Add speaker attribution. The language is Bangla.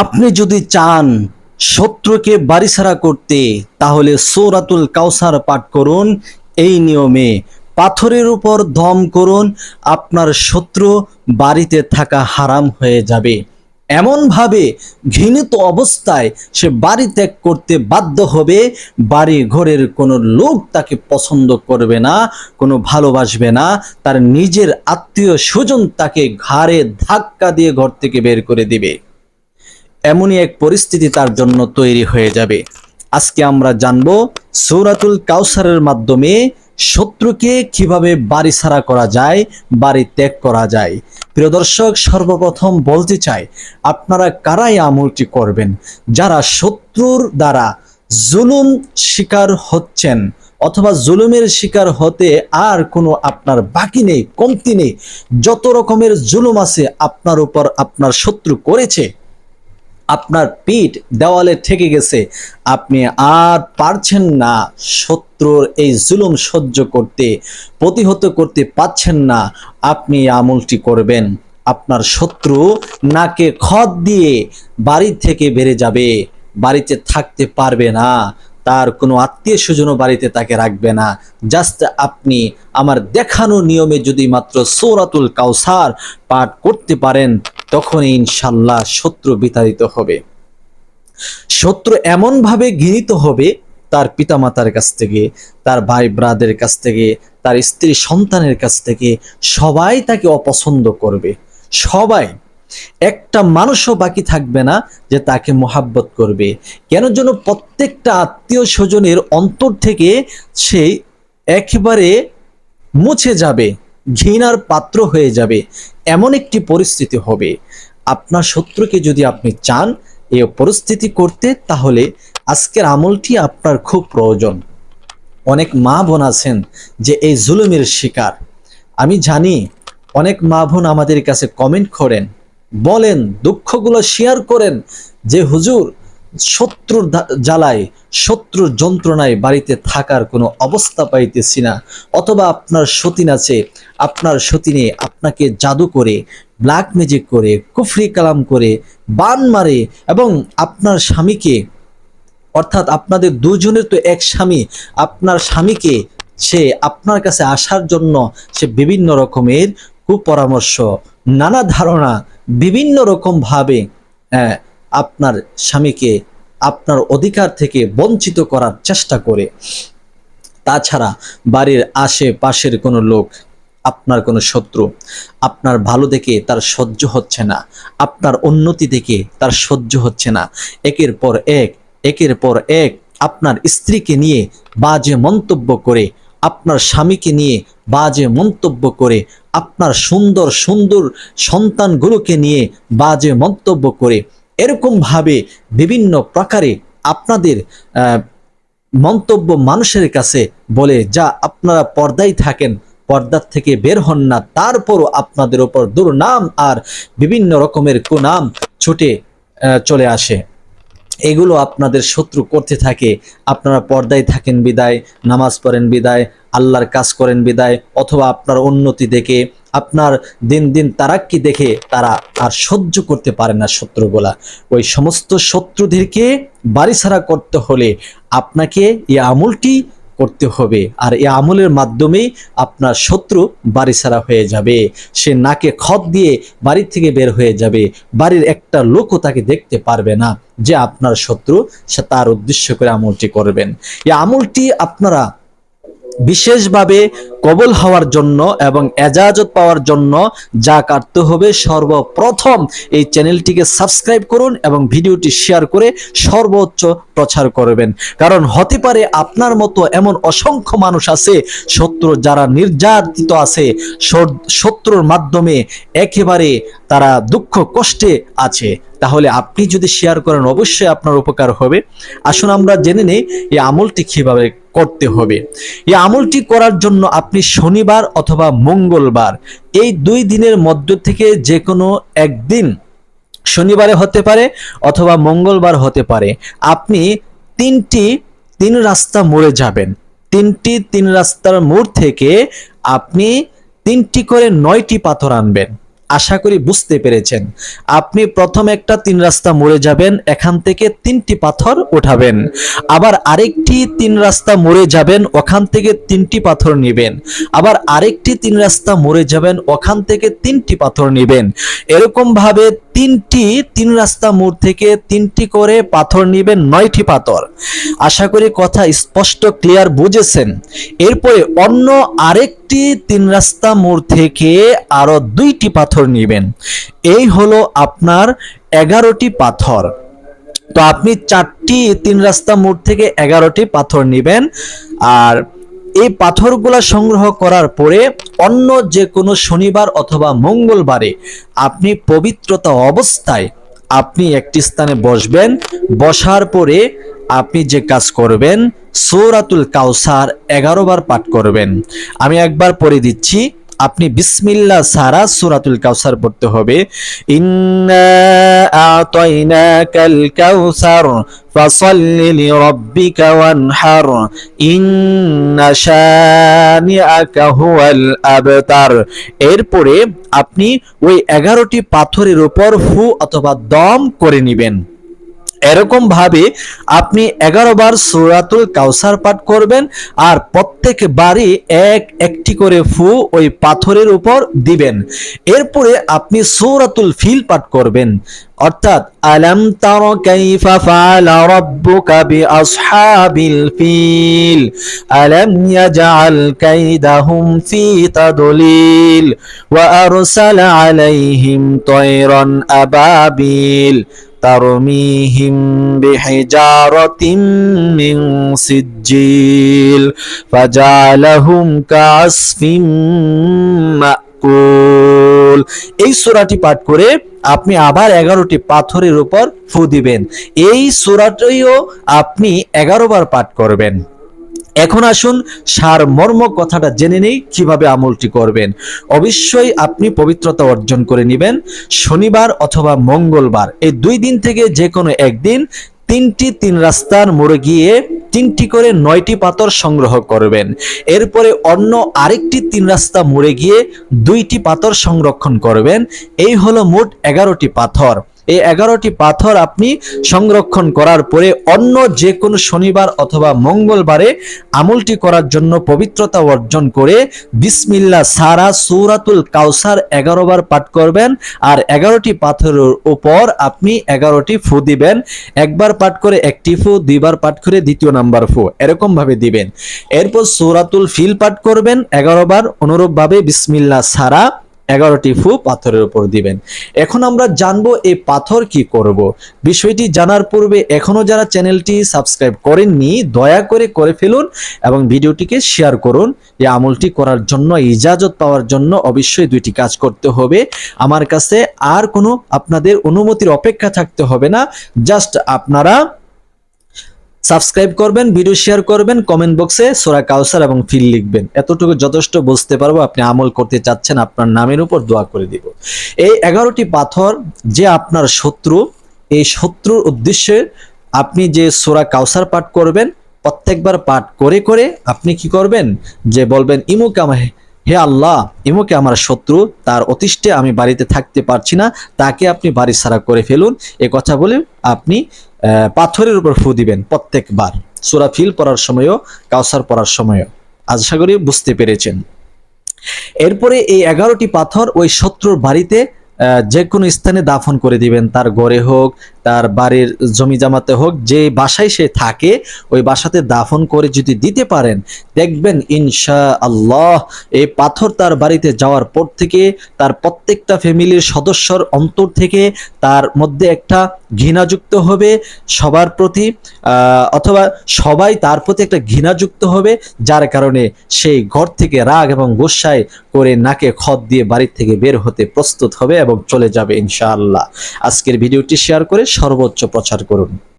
Speaker 1: আপনি যদি চান শত্রুকে বাড়িছাড়া করতে, তাহলে সৌরাতুল কাউসার পাঠ করুন। এই নিয়মে পাথরের উপর দম করুন, আপনার শত্রু বাড়িতে থাকা হারাম হয়ে যাবে। এমনভাবে ঘৃণিত অবস্থায় সে বাড়ি ত্যাগ করতে বাধ্য হবে, বাড়ি ঘরের কোনো লোক তাকে পছন্দ করবে না, কোনো ভালোবাসবে না, তার নিজের আত্মীয় স্বজন তাকে ঘাড়ে ধাক্কা দিয়ে ঘর থেকে বের করে দিবে। এমনই এক পরিস্থিতি তার জন্য তৈরি হয়ে যাবে। আজকে আমরা জানব সৌরাতুল কাউসারের মাধ্যমে শত্রুকে কীভাবে বাড়ি ছাড়া করা যায়, বাড়ি ত্যাগ করা যায়। প্রিয় দর্শক, সর্বপ্রথম বলতে চাই, আপনারা কারাই আমলটি করবেন? যারা শত্রুর দ্বারা জুলুম শিকার হচ্ছেন অথবা জুলুমের শিকার হতে আর কোনো আপনার বাকি নেই, কমতি নেই, যত রকমের জুলুম আছে আপনার উপর আপনার শত্রু করেছে আপনার পিঠ দেওয়ালে ঠেকে গেছে। আপনি আর পারছেন না শত্রুর এই জুলুম সহ্য করতে, প্রতিহত করতে পাচ্ছেন না। আপনি আমলটি করবেন। আপনার শত্রু নাকে খত দিয়ে বাড়ি থেকে বেড়ে যাবে। বাড়িতে থাকতে পারবে না। তার কোনো আত্মীয় স্বজনও বাড়িতে তাকে রাখবে না। জাস্ট আপনি আমার দেখানো নিয়মে যদি মাত্র সৌরাতুল কাউসার পাঠ করতে পারেন তখনই ইনশাল্লাহ শত্রু বিতাড়িত হবে। শত্রু এমনভাবে ঘৃণিত হবে, তার পিতামাতার কাছ থেকে, তার ভাই ব্রাদের কাছ থেকে, তার স্ত্রী সন্তানের কাছ থেকে সবাই তাকে অপছন্দ করবে। সবাই। একটা মানুষও বাকি থাকবে না যে তাকে মোহাব্বত করবে। কেন যেন প্রত্যেকটা আত্মীয় স্বজনের অন্তর থেকে সে একেবারে মুছে যাবে। ঘৃণার পাত্র হয়ে যাবে, এমন একটি পরিস্থিতি হবে। আপনার শত্রুকে যদি আপনি চান এ পরিস্থিতি করতে, তাহলে আজকের আমলটি আপনার খুব প্রয়োজন। অনেক মা বোন আছেন যে এই জুলুমের শিকার। আমি জানি অনেক মা বোন আমাদের কাছে কমেন্ট করেন, বলেন, দুঃখগুলো শেয়ার করেন যে, হুজুর শত্রুর জ্বালায় শত্রুর যন্ত্রণায় বাড়িতে থাকার কোনো অবস্থা পাইতেছি না। অথবা আপনার সতীন আছে আপনার সতীনে আপনাকে জাদু করে ব্ল্যাক ম্যাজিক করে কুফরি কালাম করে বান মারে এবং আপনার স্বামীকে অর্থাৎ আপনাদের দুজনের তো এক স্বামী আপনার স্বামীকে সে আপনার কাছে আসার জন্য সে বিভিন্ন রকমের কুপরামর্শ নানা ধারণা বিভিন্ন রকম ভাবে হ্যাঁ, আপনার স্বামীকে আপনার অধিকার থেকে বঞ্চিত করার চেষ্টা করে। তাছাড়া বাড়ির আশেপাশের কোনো লোক আপনার কোনো শত্রু। আপনার ভালো দেখে তার সহ্য হচ্ছে না। আপনার উন্নতি দেখে তার সহ্য হচ্ছে না। একের পর এক, একের পর এক আপনার স্ত্রীকে নিয়ে বাজে মন্তব্য করে, আপনার স্বামীকে নিয়ে বাজে মন্তব্য করে, আপনার সুন্দর সুন্দর সন্তানগুলোকে নিয়ে বাজে মন্তব্য করে এরকমভাবে বিভিন্ন প্রকারে আপনাদের মন্তব্য মানুষের কাছে বলে যা আপনারা পর্দায় থাকেন, পর্দার থেকে বের হন না, তারপরও আপনাদের ওপর দুর্নাম আর বিভিন্ন রকমের কুনাম ছুটে চলে আসে। এগুলো আপনাদের শত্রু করতে থাকে। আপনারা পর্দায় থাকেন বিদায়, নামাজ পড়েন বিদায়, আল্লাহর কাজ করেন বিদায়, অথবা আপনার উন্নতি দেখে আপনার দিন দিন তারাক্কি দেখে তারা আর সহ্য করতে পারে না শত্রুগুলা। ওই সমস্ত শত্রুদেরকে বাড়িছাড়া করতে হলে আপনাকে এই আমলটি করতে হবে। আর এই আমলের মাধ্যমে আপনার শত্রু বাড়ি ছাড়া হয়ে যাবে। সে নাকে খত দিয়ে বাড়ি থেকে বের হয়ে যাবে। বাড়ির একটা লোকও তাকে দেখতে পারবে না যে আপনার শত্রু সে তার উদ্দেশ্য করে আমলটি করবেন। এই আমলটি আপনারা বিশেষভাবে কবল হওয়ার জন্য এবং এজাজত পাওয়ার জন্য যা কাটতে হবে, সর্বপ্রথম এই চ্যানেলটিকে সাবস্ক্রাইব করুন এবং ভিডিওটি শেয়ার করে সর্বোচ্চ প্রচার করবেন। কারণ হতে পারে আপনার মতো এমন অসংখ্য মানুষ আছে, শত্রু যারা নির্যাতিত আছে শত্রুর মাধ্যমে একেবারে তারা দুঃখ, কষ্টে আছে। তাহলে আপনি যদি শেয়ার করেন, অবশ্যই আপনার উপকার হবে। আসুন আমরা জেনে নেই এই আমলটি কীভাবে করতে হবে। এই আমলটি করার জন্য আপনি শনিবার অথবা মঙ্গলবার, এই দুই দিনের মধ্য থেকে যে কোনো একদিন শনিবারে হতে পারে অথবা মঙ্গলবার হতে পারে। আপনি তিনটি, তিন রাস্তা মোড়ে যাবেন। তিনটি, তিন রাস্তার মোড় থেকে আপনি তিনটি করে নয়টি পাথর আনবেন। আশা করি বুঝতে পেরেছেন। আপনি প্রথম একটা তিন রাস্তা মোড়ে যাবেন, এখান থেকে তিনটি পাথর ওঠাবেন। আবার আরেকটি তিন রাস্তা মোড়ে যাবেন, ওখান থেকে তিনটি পাথর নেবেন। আবার আরেকটি তিন রাস্তা মোড়ে যাবেন, ওখান থেকে তিনটি পাথর নেবেন। এরকম ভাবে তিনটি, তিন রাস্তা মোড় থেকে তিনটি করে পাথর নেবেন নয়টি পাথর। আশা করি কথা স্পষ্ট ক্লিয়ার বুঝেছেন। এরপরে অন্য আরেকটি তিন রাস্তা মোড় থেকে আরও দুইটি পাথর নেবেন। এই হলো আপনার এগারোটি পাথর। তো আপনি চারটি, তিন রাস্তা মোড় থেকে এগারোটি পাথর নেবেন। আর এই পাথরগুলা সংগ্রহ করার পরে অন্য যে কোনো শনিবার অথবা মঙ্গলবারে আপনি পবিত্রতা অবস্থায় আপনি একটি স্থানে বসবেন। বসার পরে আপনি যে কাজ করবেন, সৌরাতুল কাউসার এগারো বার পাঠ করবেন। আমি একবার পড়ে দিচ্ছি। আপনি বিসমিল্লাহ সারা সুরাতুল কাউসার পড়তে হবে। আবতার। এরপরে আপনি ওই এগারোটি পাথরের উপর ফু অথবা দম করে নেবেন। এরকম ভাবে আপনি এগারো বার সুরাতুল কাউসার পাঠ করবেন আর প্রত্যেক বারই এক একটি করে ফু ওই পাথরের উপর দিবেন। এরপরে আপনি সূরাতুল ফিল পাঠ করবেন। অর্থাৎ, আলাম তার কাইফা ফাআলা রাব্বুকা বিআসহাবিল ফিল? আলাম ইয়াজআল কাইদাহুম ফি তাদলিল? ওয়া আরসালা আলাইহিম তায়রান আবাবিল? ترميهم بحجارة من سجيل فجعلهم كعصف মাকুল এই সূরাটি পাঠ করে আপনি আবার এগারোটি পাথরের উপর ফু দিবেন এই সূরাটিও আপনি এগারো বার পাঠ করবেন এখন আসুন সার মর্ম কথাটা জেনে নেই, কীভাবে আমলটি করবেন। অবশ্যই আপনি পবিত্রতা অর্জন করে নেবেন, শনিবার অথবা মঙ্গলবার। এই দুই দিন থেকে যে কোনো একদিন তিনটি তিন রাস্তার মোড়ে গিয়ে তিনটি করে নয়টি পাথর সংগ্রহ করবেন। এরপরে অন্য আরেকটি তিন রাস্তা মোড়ে গিয়ে দুইটি পাথর সংরক্ষণ করবেন। এই হলো মোট এগারোটি পাথর। এই এগারোটি পাথর আপনি সংরক্ষণ করার পরে অন্য যে কোনো শনিবার অথবা মঙ্গলবারে আমলটি করার জন্য পবিত্রতা অর্জন করে বিসমিল্লা সারা সূরাতুল কাউসার এগারো বার পাঠ করবেন। আর এগারোটি পাথরের উপর আপনি এগারোটি ফু দিবেন। একবার পাঠ করে একটি ফু, দুইবার পাঠ করে দ্বিতীয় নাম্বার ফু এরকম ভাবে দিবেন। এরপর সূরাতুল ফিল পাঠ করবেন এগারো বার অনুরূপ ভাবে বিসমিল্লা সারা এগারোটি ফু পাথরের উপর দিবেন। এখন আমরা জানব এই পাথর কি করব। বিষয়টি জানার পূর্বে এখনও যারা চ্যানেলটি সাবস্ক্রাইব করেননি, দয়া করে করে ফেলুন এবং ভিডিওটিকে শেয়ার করুন। এই আমলটি করার জন্য, ইজাজত পাওয়ার জন্য অবশ্যই দুইটি কাজ করতে হবে। আমার কাছে আর কোনো আপনাদের অনুমতির অপেক্ষা থাকতে হবে না। জাস্ট আপনারা সাবস্ক্রাইব করবেন, ভিডিও শেয়ার করবেন কমেন্ট বক্সে সোরা কাউসার এবং ফিল লিখবেন। এতটুকু যথেষ্ট বুঝতে পারব, আপনি আমল করতে চাচ্ছেন, আপনার নামের উপর দোয়া করে দিব। এই এগারোটি পাথর যে আপনার শত্রু, এই শত্রুর উদ্দেশ্যে আপনি যে সোরা কাউসার পাঠ করবেন, প্রত্যেকবার পাঠ করে করে আপনি কি করবেন? যে বলবেন ইমুক আমার হে আল্লাহ ইমুকে আমার শত্রু, তার অতিষ্ঠে আমি বাড়িতে থাকতে পারছি না, তাকে আপনি বাড়ি সারা করে ফেলুন। এ কথা বলে আপনি পাথরের উপর ফু দিবেন প্রত্যেকবার। সুরা ফিল পড়ার সময়ও, কাউসার পড়ার সময়ও। আশা করি বুঝতে পেরেছেন। এরপরে এই এগারোটি পাথর ওই শত্রুর বাড়িতে যে কোনো স্থানে দাফন করে দিবেন। তার ঘরে হোক তার বাড়ির জমি জামাতে হোক, যে বাসায় সে থাকে, ওই বাসাতে দাফন করে যদি দিতে পারেন, দেখবেন ইনশা আল্লাহ এই পাথর তার বাড়িতে যাওয়ার পর থেকে তার প্রত্যেকটা ফ্যামিলির সদস্যর অন্তর থেকে তার মধ্যে একটা ঘৃণাযুক্ত হবে, সবার প্রতি অথবা সবাই তার প্রতি একটা ঘৃণাযুক্ত হবে, যার কারণে সেই ঘর থেকে রাগ এবং গোসায় করে নাকে খত দিয়ে বাড়ির থেকে বের হতে প্রস্তুত হবে এবং চলে যাবে ইনশাআল্লাহ। আজকের ভিডিওটি শেয়ার করে সর্বোচ্চ প্রচার করুন।